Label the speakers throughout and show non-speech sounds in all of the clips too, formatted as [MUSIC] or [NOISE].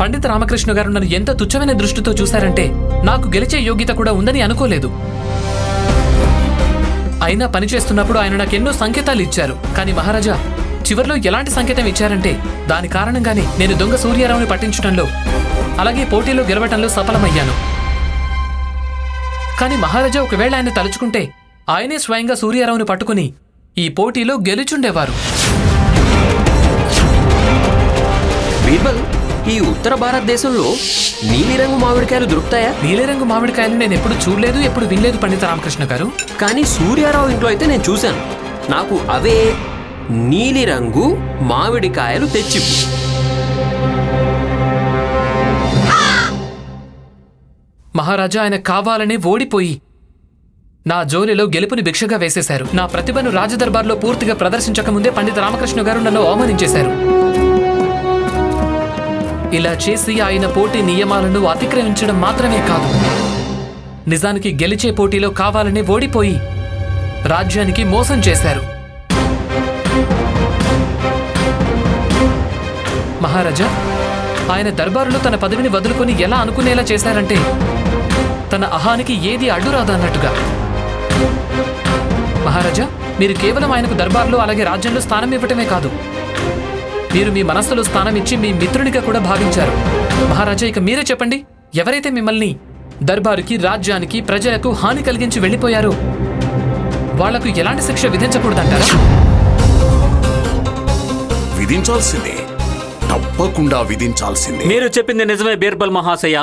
Speaker 1: పండిత రామకృష్ణ గారు నన్ను ఎంత తుచ్చమైన దృష్టితో చూశారంటే నాకు గెలిచే యోగ్యత కూడా ఉందని అనుకోలేదు. అయినా పని చేస్తున్నప్పుడు ఆయన నాకు ఎన్నో సంకేతాలు ఇచ్చారు. కానీ మహారాజా చివర్లో ఎలాంటి సంకేతం ఇచ్చారంటే దాని కారణంగానే నేను దొంగ సూర్యారావుని పట్టించడంలో అలాగే పోటీలో గెలవటంలో సఫలమయ్యాను. కానీ మహారాజా ఒకవేళ ఆయన తలుచుకుంటే ఆయనే స్వయంగా సూర్యారావుని పట్టుకుని ఈ పోటీలో గెలుచుండేవారు.
Speaker 2: బీర్బల్ ఈ ఉత్తర భారతదేశంలో నీలిరంగు మామిడికాయలు దొరుకుతాయా?
Speaker 1: నీలిరంగు మామిడికాయలు నేను ఎప్పుడు చూడలేదు ఎప్పుడు వినలేదు పండిత రామకృష్ణ గారు.
Speaker 2: కానీ సూర్యారావు ఇంట్లో అయితే నేను చూశాను. నాకు అవే నీలిరంగు మామిడికాయలు తెచ్చి
Speaker 1: మహారాజా ఆయన కావాలనే ఓడిపోయి నా జోలిలో గెలుపుని భిక్షగా వేసేశారు. నా ప్రతిభను రాజదర్బార్లో పూర్తిగా ప్రదర్శించకముందే పండిత రామకృష్ణ గారు నన్ను అవమానించేశారు. ఇలా చేసి ఆయన పోటీ నియమాలను అతిక్రమించడం మాత్రమే కాదు. నిజానికి గెలిచే పోటీలో కావాలనే ఓడిపోయి రాజ్యానికి మోసం చేశారు. మహారాజా ఆయన దర్బారులో తన పదవిని వదులుకొని ఎలా అనుకునేలా చేశారంటే తన అహానికి ఏది అడ్డురాదన్నట్టుగా మహారాజా మీరు కేవలం ఆయనకు దర్బార్లో అలాగే రాజ్యంలో స్థానం ఇవ్వటమే కాదు. మీరు మీ మనస్సులో స్థానం ఇచ్చి మీ మిత్రునిగా కూడా భావించారు. మహారాజా ఇక మీరే చెప్పండి. ఎవరైతే మిమ్మల్ని దర్బారుకి రాజ్యానికి ప్రజలకు హాని కలిగించి వెళ్ళిపోయారో వాళ్ళకు ఎలాంటి శిక్ష విధించకూడదంటారా?
Speaker 3: విధించాల్సిందే. తప్పకుండా విధించాల్సిందే.
Speaker 4: మీరు చెప్పింది నిజమే బీర్బల్ మహాశయ.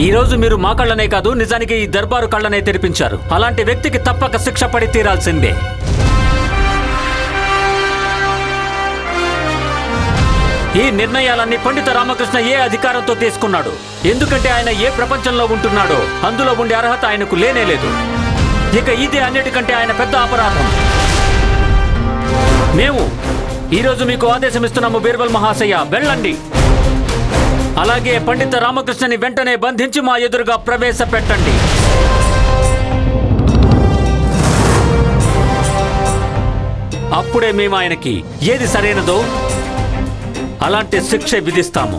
Speaker 4: ఈ రోజు మీరు మా కళ్ళనే కాదు నిజానికి ఈ దర్బారు కళ్ళనే తెరిపించారు. అలాంటి వ్యక్తికి తప్పక శిక్ష పడి తీరాల్సిందే. ఈ నిర్ణయాలన్నీ పండిత రామకృష్ణ ఏ అధికారంతో తీసుకున్నాడు? ఎందుకంటే ఆయన ఏ ప్రపంచంలో ఉంటున్నాడో అందులో ఉండే అర్హత ఆయనకు లేనే లేదు. ఇక ఇదే అన్నిటికంటే ఆయన పెద్ద అపరాధం. మేము ఈరోజు మీకు ఆదేశం ఇస్తున్నాము బీర్బల్ మహాశయ వెళ్ళండి. అలాగే పండిత రామకృష్ణని వెంటనే బంధించి మా ఎదురుగా ప్రవేశపెట్టండి. అప్పుడే మేము ఆయనకి ఏది సరైనదో అలాంటి శిక్ష విధిస్తాము.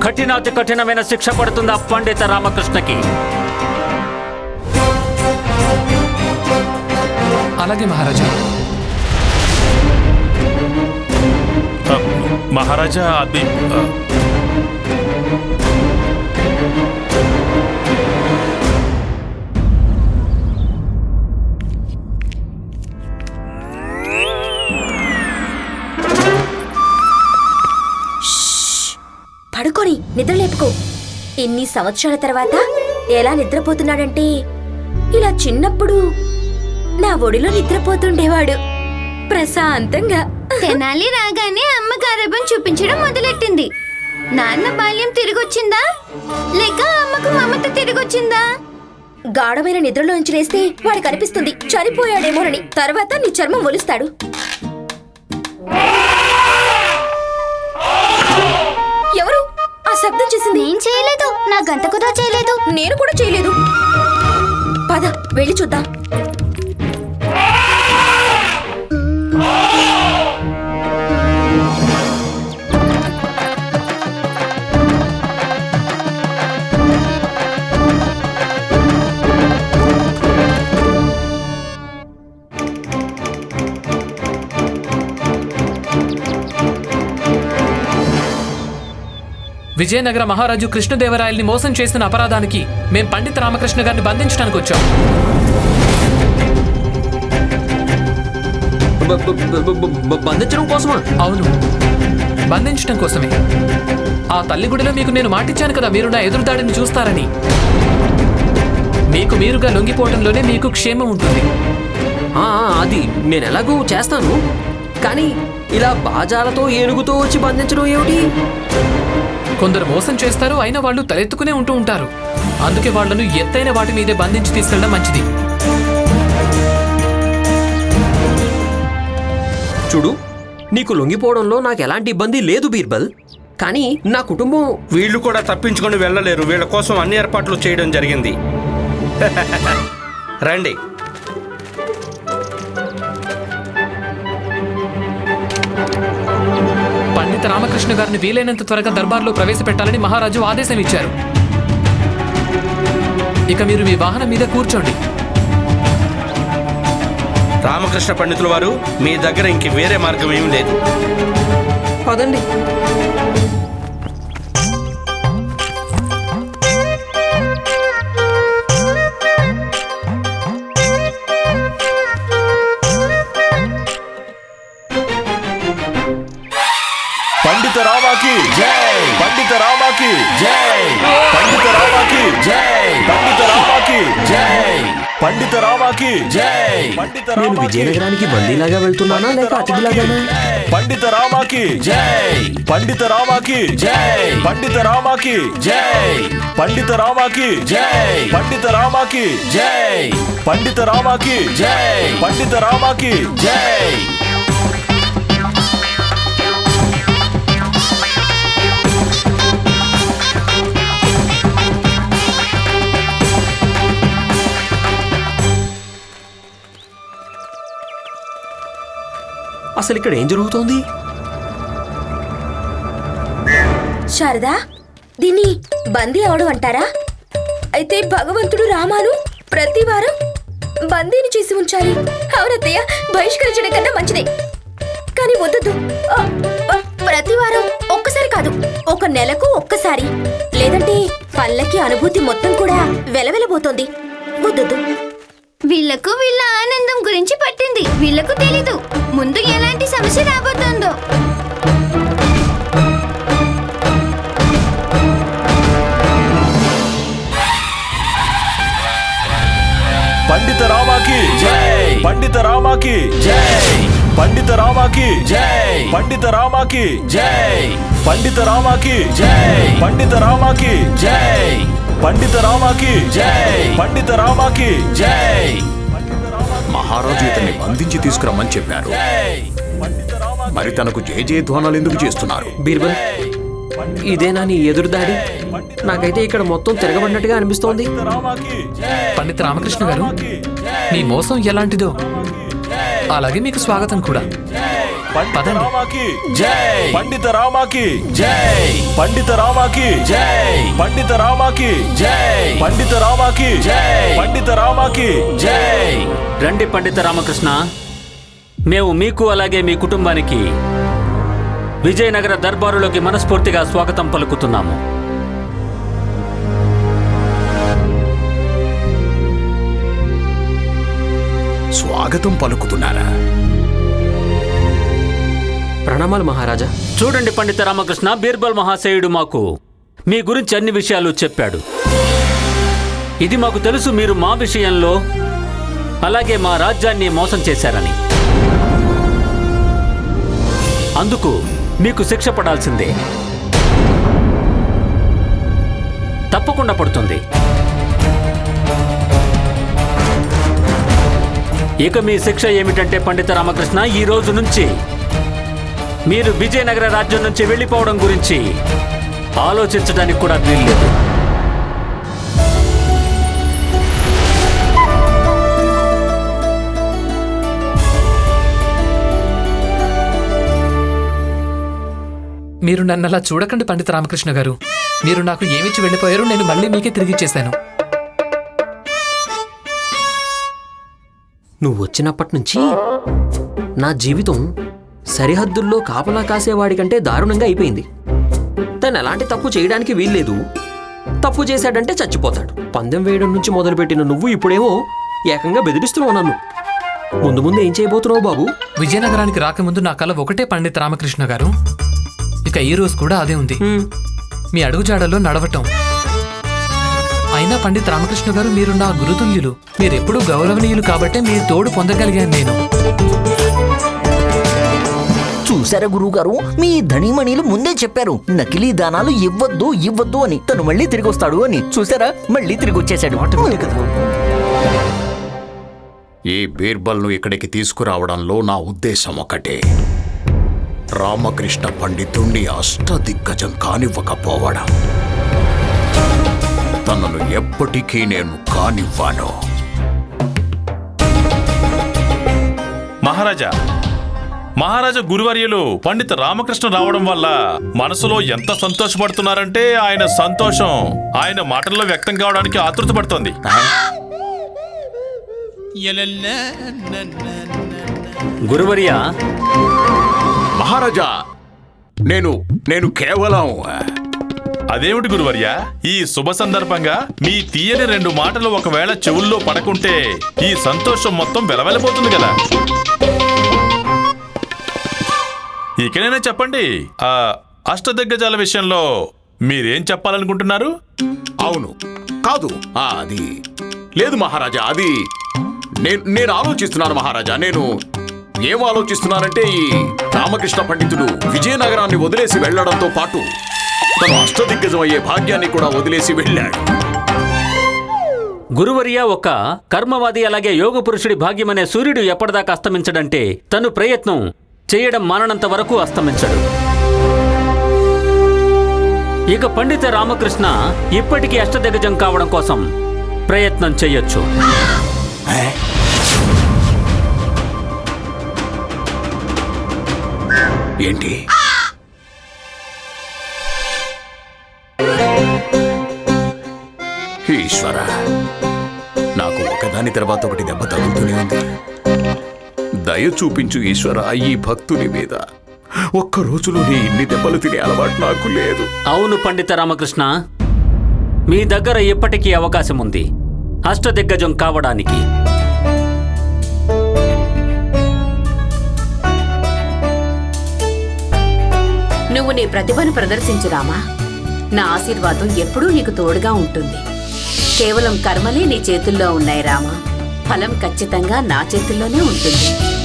Speaker 4: కఠినాతి కఠినమైన శిక్ష పడుతుంది ఆ పండిత రామకృష్ణకి.
Speaker 1: అలాగే మహారాజా.
Speaker 5: మహారాజా అది ఆ,
Speaker 6: పడుకొని నిద్ర లేపుకో ఇన్ని సంవత్సరాల తర్వాత ఎలా నిద్రపోతున్నాడంటే ఇలా చిన్నప్పుడు నా ఒడిలో నిద్రపోతుండేవాడు. ప్రశాంతంగా.
Speaker 7: తెనాలి రాగానే అమ్మ గారభం చూపించడం మొదలెట్టింది. నాన్న బాల్యం తిరిగొచ్చిందా? లేక అమ్మకు మమత తిరిగొచ్చిందా?
Speaker 6: గాఢమైన నిద్రలోంచి లేస్తే వాడు కనిపిస్తుంది చనిపోయాడేమోనని. తర్వాత నీ చర్మం ఒలుస్తాడు. శబ్దం చేసింది.
Speaker 7: నేను చేయలేదు. నా గంట కూడా చేయలేదు.
Speaker 6: నేను కూడా చేయలేదు. పద వెళ్ళి చూద్దాం.
Speaker 1: విజయనగర మహారాజు కృష్ణదేవరాయల్ని మోసం చేసిన అపరాధానికి మేం పండిత రామకృష్ణ గారిని బంధించడానికి వచ్చాం.
Speaker 2: బంధించడం కోసమా?
Speaker 1: అవును. బంధించడం కోసమే. ఆ తల్లి గుడిలో మీకు నేను మాటిచ్చాను కదా మీరు నా ఎదురుదాడిని చూస్తారని. మీకు మీరుగా లొంగిపోవటంలోనే మీకు క్షేమం ఉంటుంది.
Speaker 2: అది నేను ఎలాగూ చేస్తాను. కానీ ఇలా బాజాలతో ఏనుగుతో వచ్చి బంధించడం ఏమిటి?
Speaker 1: కొందరు మోసం చేస్తారు అయినా వాళ్ళు తలెత్తుకునే ఉంటూ ఉంటారు. అందుకే వాళ్ళను ఎత్తైన వాటి మీదే బంధించి తీసుకెళ్ళడం మంచిది.
Speaker 2: చూడు నీకు లొంగిపోవడంలో నాకు ఎలాంటి ఇబ్బంది లేదు బీర్బల్. కానీ నా కుటుంబం
Speaker 8: వీళ్ళు కూడా తప్పించుకొని వెళ్ళలేరు. వీళ్ళ కోసం అన్ని ఏర్పాట్లు చేయడం జరిగింది. [LAUGHS] రండి.
Speaker 1: రామకృష్ణ గారిని వీలైనంత త్వరగా దర్బార్లో ప్రవేశపెట్టాలని మహారాజు ఆదేశం ఇచ్చారు ఇక మీరు మీ వాహనం మీద కూర్చోండి.
Speaker 8: రామకృష్ణ పండితుల వారు మీ దగ్గర ఇంక వేరే మార్గం ఏమీ లేదు.
Speaker 2: పదండి.
Speaker 5: పండిత రామాకి జై పండిత రామాకి జై పండిత రామాకి జై పండిత రామాకి జై పండిత
Speaker 2: నేను విజయనగరానికి బందీలాగా వెళ్తున్నానా లేక అతిథిలాగానా
Speaker 5: పండిత రామాకి జై పండిత రామాకి జై పండిత రామాకి జై పండిత రామాకి జై పండిత రామాకి జై పండిత రామాకి జై పండిత రామాకి జై
Speaker 2: అసలు ఇక్కడ ఏం జరుగుతోంది?
Speaker 6: శారదా దీన్ని బందీ అవడం అంటారా? అయితే భగవంతుడు రామాను ప్రతి వారం బందీని చేసి ఉంచాలి. అవునత్తయ్య బహిష్కరించడం కన్నా మంచిదే. కానీ వద్దదు ప్రతి వారం ఒక్కసారి కాదు ఒక నెలకు ఒక్కసారి. లేదంటే పల్లకి అనుభూతి మొత్తం కూడా వెలవెలబోతోంది. వద్దదు
Speaker 7: వీళ్ళకు వీళ్ళ ఆనందం గురించి పట్టింది. వీళ్ళకు తెలీదు. ముందు ఎలాంటి సమస్య రాబోతోందో.
Speaker 5: పండిత రామాకి జై! పండిత రామాకి జై! పండిత రామాకి జై! పండిత రామాకి జై! పండిత రామాకి జై! పండిత రామాకి జై! పండిత రామాకి జై. పండిత రామాకి జై.
Speaker 3: మహారాజు ఇతన్ని బంధించి తీసుకురమ్మని చెప్పారు. మరి తనకు జయ జయధ్వానాలు ఎందుకు చేస్తున్నారు?
Speaker 2: బీర్బల్ ఇదేనా నీ ఎదురుదాడి నాకైతే ఇక్కడ మొత్తం తిరగబడినట్టుగా అనిపిస్తోంది.
Speaker 5: రామాకి
Speaker 1: పండిత రామకృష్ణ గారు మీ మోసం ఎలాంటిదో. అలాగే మీకు స్వాగతం కూడా.
Speaker 5: పండిత. రామాకి. జై. పండిత రామాకి. జై. పండిత రామాకి. జై. పండిత రామాకి. జై. పండిత రామాకి. జై. పండిత రామాకి. జై.
Speaker 4: రండి పండిత రామకృష్ణ. మేము మీకు అలాగే మీ కుటుంబానికి విజయనగర దర్బారులోకి మనస్ఫూర్తిగా స్వాగతం పలుకుతున్నాము.
Speaker 3: స్వాగతం పలుకుతున్నారా?
Speaker 2: ప్రణామాలు మహారాజా.
Speaker 4: చూడండి పండిత రామకృష్ణ బీర్బల్ మహాశయుడు మాకు మీ గురించి అన్ని విషయాలు చెప్పాడు. ఇది మాకు తెలుసు మీరు మా విషయంలో అలాగే మా రాజ్యాన్ని మోసం చేశారని. అందుకు మీకు శిక్ష పడాల్సిందే. తప్పకుండా పడుతుంది. ఇక మీ శిక్ష ఏమిటంటే పండిత రామకృష్ణ ఈ రోజు నుంచి మీరు విజయనగర రాజ్యం నుంచి వెళ్ళిపోవడం గురించి ఆలోచించడానికి కూడా వీల్లేదు.
Speaker 1: మీరు నన్ను అలా చూడకండి పండిత రామకృష్ణ గారు. మీరు నాకు ఏమిచ్చి వెళ్ళిపోయారో నేను మళ్ళీ మీకే తిరిగి ఇచ్చేశాను.
Speaker 2: నువ్వు వచ్చినప్పటి నుంచి నా జీవితం సరిహద్దుల్లో కాపలా కాసేవాడి కంటే దారుణంగా అయిపోయింది. తను ఎలాంటి తప్పు చేయడానికి వీల్లేదు. తప్పు చేశాడంటే చచ్చిపోతాడు. పందెం వేయడం నుంచి మొదలుపెట్టిన నువ్వు ఇప్పుడేమో ఏకంగా బెదిరిస్తున్నావు నన్ను. ముందు ముందు ఏం చేయబోతున్నావు బాబు?
Speaker 1: విజయనగరానికి రాకముందు నా కల ఒకటే పండిత రామకృష్ణ గారు. ఇక ఈ రోజు కూడా అదే ఉంది. మీ అడుగుజాడల్లో నడవటం. అయినా పండిత్ రామకృష్ణ గారు మీరు నా గురుతుల్యులు. మీరెప్పుడూ గౌరవనీయులు కాబట్టే మీ తోడు పొందగలిగాను నేను.
Speaker 9: చూసారా గురువుగారు? మీ ధనిమణిలు ముందే చెప్పారు నకిలీ దానాలు ఇవ్వద్దు ఇవ్వద్దు అని. తను మళ్ళీ తిరిగి వస్తాడు అని. చూసారా మళ్ళీ తిరిగి వచ్చేసాడు
Speaker 3: ఈ బీర్బల్ను ఇక్కడికి తీసుకురావడంలో నా ఉద్దేశం ఒకటే. రామకృష్ణ పండితుణ్ణి అష్టదిగ్గజం కానివ్వకపోవడం. తనను ఎప్పటికీ నేను కానివ్వను.
Speaker 5: మహారాజా
Speaker 10: మహారాజా గురువర్యులు పండిత రామకృష్ణ రావడం వల్ల మనసులో ఎంత సంతోషపడుతున్నారంటే ఆయన సంతోషం. ఆయన మాటల్లో వ్యక్తం కావడానికి ఆతృత పడుతోంది.
Speaker 4: గురువర్య.
Speaker 3: మహారాజా నేను నేను కేవలం
Speaker 10: అదేమిటి గురువర్య? ఈ శుభ సందర్భంగా మీ తీయని రెండు మాటలు ఒకవేళ చెవుల్లో పడకుంటే ఈ సంతోషం మొత్తం వెలవెలబోతుంది కదా. ఇకనైనా చెప్పండి ఆ అష్టదిగ్గజాల విషయంలో మీరేం చెప్పాలనుకుంటున్నారు?
Speaker 3: అవును కాదు. ఆ, అది లేదు మహారాజా అది నేను నేను ఆలోచిస్తున్నాను మహారాజా నేను ఏం ఆలోచిస్తున్నానంటే ఈ రామకృష్ణ పండితుడు విజయనగరాన్ని వదిలేసి వెళ్ళడంతో పాటు తను అష్టదిగ్గజం అయ్యే భాగ్యాన్ని కూడా వదిలేసి వెళ్ళాడు.
Speaker 4: గురువర్య ఒక కర్మవాది అలాగే యోగ పురుషుడి భాగ్యమనే సూర్యుడు ఎప్పటిదాకా అస్తమించడంటే తను ప్రయత్నం చేయడం మాననంత వరకు అస్తమించడు. ఇక పండిత రామకృష్ణ ఇప్పటికీ అష్టదిగ్గజం కావడం కోసం ప్రయత్నం చేయొచ్చు.
Speaker 3: ఏంటి? ఈశ్వర నాకు ఒకదాని తర్వాత ఒకటి దెబ్బ తగులుతూనే ఉంది. దయ చూపించు ఈశ్వర ఈ భక్తుని మీద. ఒక్క రోజులోనే ఇన్ని దెబ్బలు తినే అలవాటు నాకు లేదు.
Speaker 4: అవును పండిత రామకృష్ణ. మీ దగ్గర ఇప్పటికీ అవకాశం ఉంది. అష్టదిగ్గజం కావడానికి.
Speaker 11: నువ్వు నీ ప్రతిభను ప్రదర్శించు రామా. నా ఆశీర్వాదం ఎప్పుడూ నీకు తోడుగా ఉంటుంది. కేవలం కర్మలే నీ చేతుల్లో ఉన్నాయి రామా. ఫలం ఖచ్చితంగా నా చేతుల్లోనే ఉంటుంది.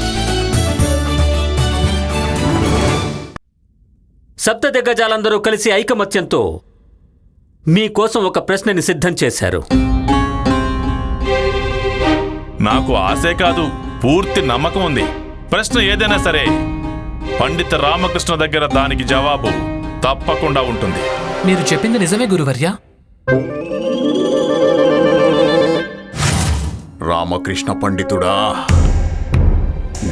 Speaker 4: సప్త దిగ్గజాలందరూ కలిసి ఐకమత్యంతో మీకోసం ఒక ప్రశ్నని సిద్ధం చేశారు.
Speaker 10: నాకు ఆశే కాదు పూర్తి నమ్మకం ఉంది. ప్రశ్న ఏదైనా సరే పండిత రామకృష్ణ దగ్గర దానికి జవాబు తప్పకుండా ఉంటుంది.
Speaker 1: మీరు చెప్పింది నిజమే గురువర్య.
Speaker 3: రామకృష్ణ పండితుడా?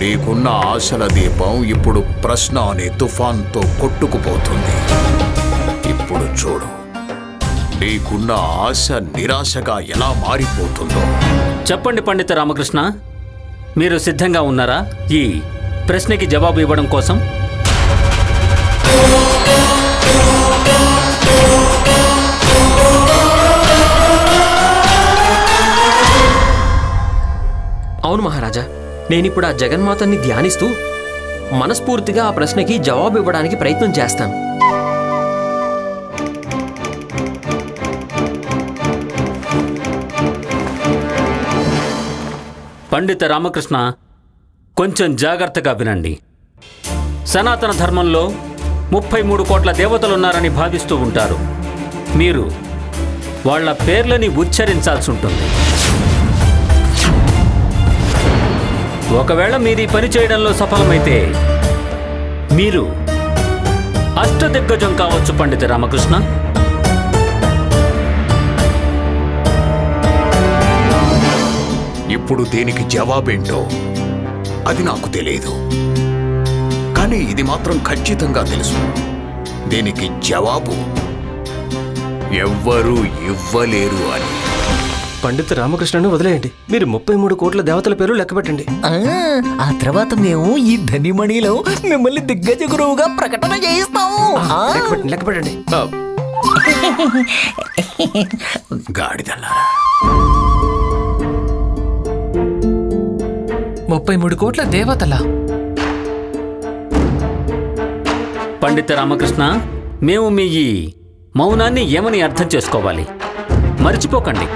Speaker 3: నీకున్న ఆశల దీపం ఇప్పుడు ప్రశ్న అనే తుఫాన్తో కొట్టుకుపోతుంది. ఇప్పుడు చూడు. నీకున్న ఆశ నిరాశగా ఎలా మారిపోతుందో.
Speaker 4: చెప్పండి పండిత రామకృష్ణ. మీరు సిద్ధంగా ఉన్నారా? ఈ ప్రశ్నకి జవాబు ఇవ్వడం కోసం.
Speaker 2: అవును మహారాజా. నేనిప్పుడు ఆ జగన్మాతని ధ్యానిస్తూ మనస్ఫూర్తిగా ఆ ప్రశ్నకి జవాబు ఇవ్వడానికి ప్రయత్నం చేస్తాను.
Speaker 4: పండిత రామకృష్ణ కొంచెం జాగ్రత్తగా వినండి. సనాతన ధర్మంలో ముప్పై మూడు కోట్ల దేవతలున్నారని భావిస్తూ ఉంటారు. మీరు వాళ్ళ పేర్లని ఉచ్చరించాల్సి ఉంటుంది. ఒకవేళ మీరు ఈ పని చేయడంలో సఫలమైతే మీరు అష్టదిగ్గజం కావచ్చు పండిత రామకృష్ణ.
Speaker 3: ఇప్పుడు దీనికి జవాబేంటో అది నాకు తెలియదు కానీ ఇది మాత్రం ఖచ్చితంగా తెలుసు. దీనికి జవాబు ఎవ్వరూ ఇవ్వలేరు అని.
Speaker 12: పండిత రామకృష్ణను వదిలేయండి. మీరు ముప్పై మూడు కోట్ల దేవతల పేరు లెక్క పెట్టండి.
Speaker 9: ఆ, ఆ తర్వాత మేము ఈ ధనిమణిలో మిమ్మల్ని దిగ్గజ గురువుగా ప్రకటన చేయిస్తాము.
Speaker 12: లెక్క పెట్టండి
Speaker 3: గాడిదల్లారా.
Speaker 1: ముప్పై మూడు కోట్ల దేవతల?
Speaker 4: పండిత రామకృష్ణ మేము మీ ఈ మౌనాన్ని ఏమని అర్థం చేసుకోవాలి? మర్చిపోకండి.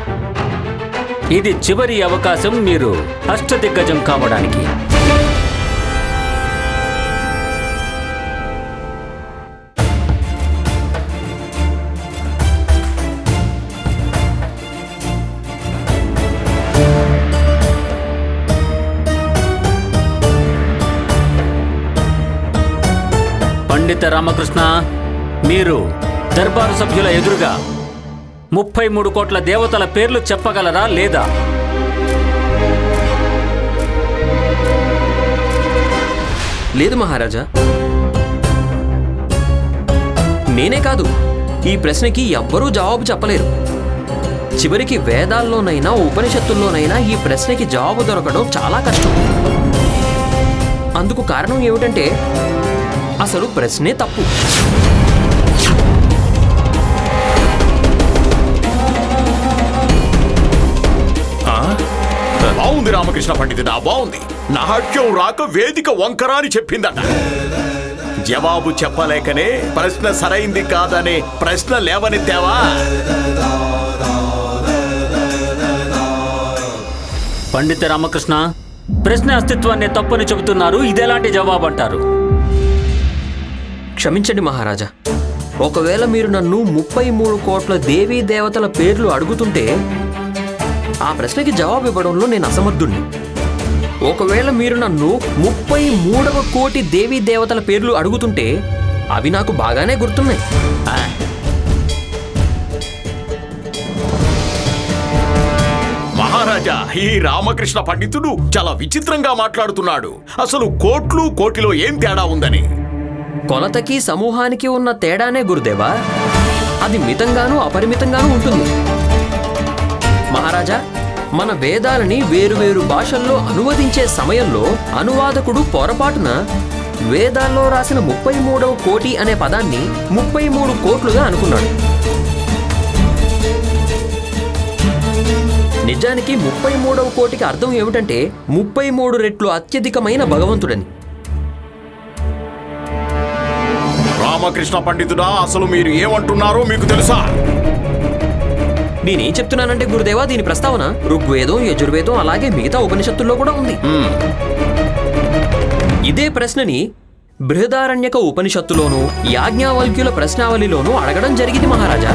Speaker 4: ఇది చివరి అవకాశం మీరు అష్టదిగ్గజం కావడానికి. పండిత రామకృష్ణ మీరు దర్బారు సభ్యుల ఎదురుగా ముప్పై మూడు కోట్ల దేవతల పేర్లు చెప్పగలరా లేదా?
Speaker 2: లేదు మహారాజా. నేనే కాదు. ఈ ప్రశ్నకి ఎవ్వరూ జవాబు చెప్పలేరు. చివరికి వేదాల్లోనైనా ఉపనిషత్తుల్లోనైనా ఈ ప్రశ్నకి జవాబు దొరకడం చాలా కష్టం. అందుకు కారణం ఏమిటంటే అసలు ప్రశ్నే తప్పు.
Speaker 3: బాగుంది రామకృష్ణ పండితుడా బాగుంది. నాట్యం రాక వేదిక వంకరా అని చెప్పిందట. జవాబు చెప్పలేకనే ప్రశ్న సరైంది కాదనే ప్రశ్న లేవనెత్తావా?
Speaker 4: పండిత రామకృష్ణ ప్రశ్న అస్తిత్వాన్ని తప్పని చెబుతున్నారు ఇదేలాంటి జవాబు అంటారు?
Speaker 2: క్షమించండి మహారాజా ఒకవేళ మీరు నన్ను ముప్పై మూడు కోట్ల దేవీ దేవతల పేర్లు అడుగుతుంటే ఆ ప్రశ్నకి జవాబు ఇవ్వడంలో నేను అసమర్థుణ్ణి. ఒకవేళ మీరు నన్ను ముప్పై మూడవ కోటి దేవీ దేవతల పేర్లు అడుగుతుంటే అవి నాకు బాగానే గుర్తున్నాయి.
Speaker 3: మహారాజా ఈ రామకృష్ణ పండితుడు చాలా విచిత్రంగా మాట్లాడుతున్నాడు. అసలు కోట్లు కోటిలో ఏం తేడా ఉందని?
Speaker 2: కొలతకి సమూహానికి ఉన్న తేడానే గురుదేవా. అది మితంగానూ అపరిమితంగానూ ఉంటుంది. మహారాజా మన వేదాలని వేరువేరు భాషల్లో అనువదించే సమయంలో అనువాదకుడు పొరపాటున వేదాల్లో రాసిన ముప్పై మూడవ కోటి అనే పదాన్ని ముప్పై మూడు కోట్లుగా అనుకున్నాడు. నిజానికి ముప్పై మూడవ కోటికి అర్థం ఏమిటంటే ముప్పై మూడు రెట్లు అత్యధికమైన భగవంతుడని.
Speaker 3: రామకృష్ణ పండితుడా అసలు మీరు ఏమంటున్నారో మీకు తెలుసా?
Speaker 2: నేనేం చెప్తున్నానంటే గురుదేవా దీని ప్రస్తావన? ఋగ్వేదం యజుర్వేదం అలాగే మిగతా ఉపనిషత్తుల్లో కూడా ఉంది. ఇదే ప్రశ్నని బృహదారణ్యక ఉపనిషత్తులోనూ యాజ్ఞావల్క్యుల ప్రశ్నావళిలోనూ అడగడం జరిగింది మహారాజా.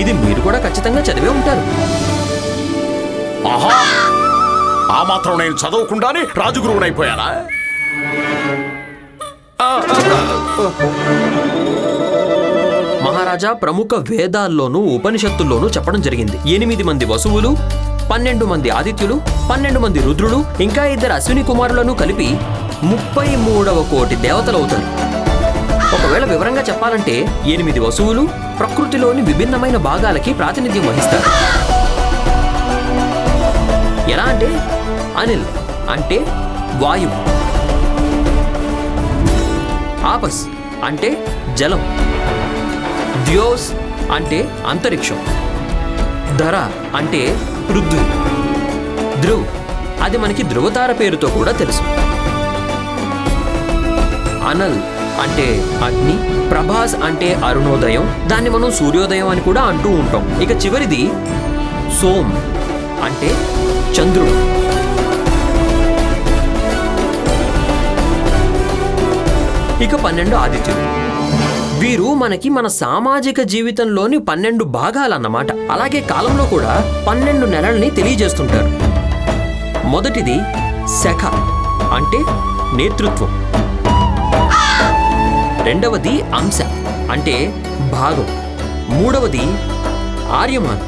Speaker 2: ఇది మీరు కూడా ఖచ్చితంగా చదివే ఉంటారు.
Speaker 3: ఆహా! ఆ మాత్రం నేను చదవకుండానే రాజగురువునైపోయానా?
Speaker 2: మహారాజా ప్రముఖ వేదాల్లోనూ ఉపనిషత్తుల్లోనూ చెప్పడం జరిగింది. ఎనిమిది మంది వసువులు పన్నెండు మంది ఆదిత్యులు పన్నెండు మంది రుద్రులు ఇంకా ఇద్దరు అశ్విని కుమారులను కలిపి ముప్పై మూడవ కోటి దేవతలు అవుతారు ఒకవేళ వివరంగా చెప్పాలంటే ఎనిమిది వసువులు ప్రకృతిలోని విభిన్నమైన భాగాలకి ప్రాతినిధ్యం వహిస్తారు. ఎలా అంటే అనిల్ అంటే వాయువు. ఆపస్ అంటే జలం. ద్యోస్ అంటే అంతరిక్షం. ధర అంటే పృథ్వీ. ధ్రువ్ అది మనకి ధృవతార పేరుతో కూడా తెలుసు. అనల్ అంటే అగ్ని ప్రభాస్ అంటే అరుణోదయం దాన్ని మనం సూర్యోదయం అని కూడా అంటూ ఉంటాం. ఇక చివరిది సోమ్ అంటే చంద్రుడు. ఇక పన్నెండు ఆదిత్యుడు. వీరు మనకి మన సామాజిక జీవితంలోని పన్నెండు భాగాలన్నమాట. అలాగే కాలంలో కూడా పన్నెండు నెలల్ని తెలియజేస్తుంటారు. మొదటిది శఖ అంటే నేతృత్వం. రెండవది అంశ అంటే భాగం. మూడవది ఆర్యమాన్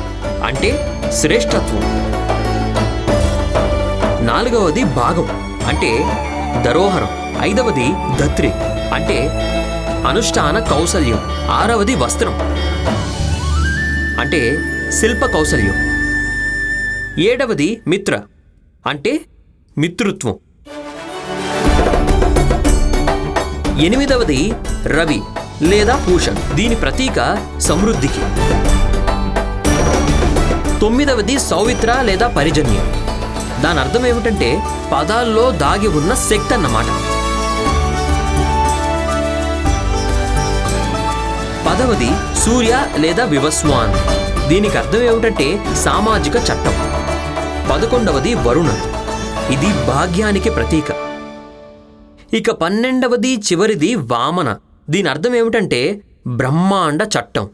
Speaker 2: అంటే శ్రేష్టత్వం నాలుగవది భాగం అంటే దరోహరం ఐదవది దత్రి అంటే అనుష్ఠాన కౌశల్యం ఆరవది వస్త్రం. అంటే శిల్ప కౌశల్యం. ఏడవది మిత్ర అంటే మిత్రుత్వం ఎనిమిదవది రవి లేదా పూషణ్ దీని ప్రతీక సమృద్ధికి. తొమ్మిదవది సౌవిత్ర లేదా పరిజన్యం. దాని అర్థం ఏమిటంటే పదాల్లో దాగి ఉన్న శక్తి అన్నమాట. పదవది సూర్య లేదా వివస్వాన్. దీనికి అర్థం ఏమిటంటే సామాజిక చట్టం. పదకొండవది వరుణ. ఇది భాగ్యానికి ప్రతీక. ఇక పన్నెండవది చివరిది వామన. దీని అర్థం ఏమిటంటే బ్రహ్మాండ చట్టం.